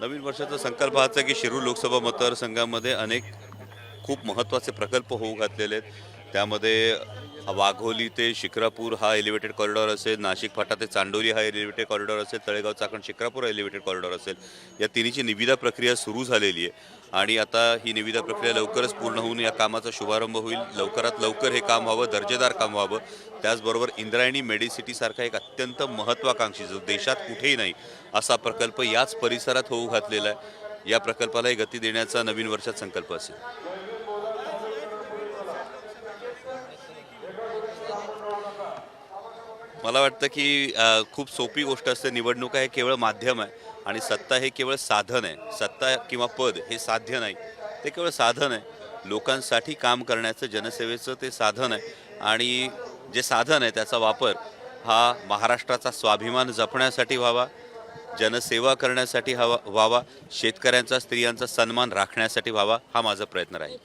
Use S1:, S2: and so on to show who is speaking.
S1: नवीन वर्षाचा संकल्प हाच आहे की शिरूर लोकसभा मतदारसंघामध्ये अनेक खूप महत्त्वाचे प्रकल्प होऊ घातलेले आहेत. त्यामध्ये वाघोली ते शिक्रापूर हा एलिव्हेटेड कॉरिडॉर असेल नाशिक फाटा ते चांडोली हा एलिव्हेटेड कॉरिडॉर असेल तळेगाव चाकण शिक्रापूर एलिव्हेटेड कॉरिडॉर असेल. या तिन्हीची निविदा प्रक्रिया सुरू झालेली आहे. आणि आता ही निविदा प्रक्रिया लवकरच पूर्ण होऊन या कामाचा शुभारंभ होईल. लवकरात लवकर हे काम व्हावं दर्जेदार काम व्हावं. त्याचबरोबर इंद्रायणी मेडिसिटीसारखा एक अत्यंत महत्त्वाकांक्षी जो देशात कुठेही नाही असा प्रकल्प याच परिसरात होऊ घातलेला आहे. या प्रकल्पालाही गती देण्याचा नवीन वर्षात संकल्प असेल. मला वाटतं की खूप सोपी गोष्ट असते. निवडणूक हे केवळ माध्यम आहे आणि सत्ता हे केवळ साधन आहे. सत्ता किंवा पद हे साध्य नाही. ते केवळ साधन आहे. लोकांसाठी काम करण्याचं जनसेवेचं ते साधन आहे. आणि जे साधन आहे त्याचा वापर हा महाराष्ट्राचा स्वाभिमान जपण्यासाठी व्हावा जनसेवा करण्यासाठी हवा व्हावा शेतकऱ्यांचा स्त्रियांचा सन्मान राखण्यासाठी व्हावा हा माझा प्रयत्न राहील.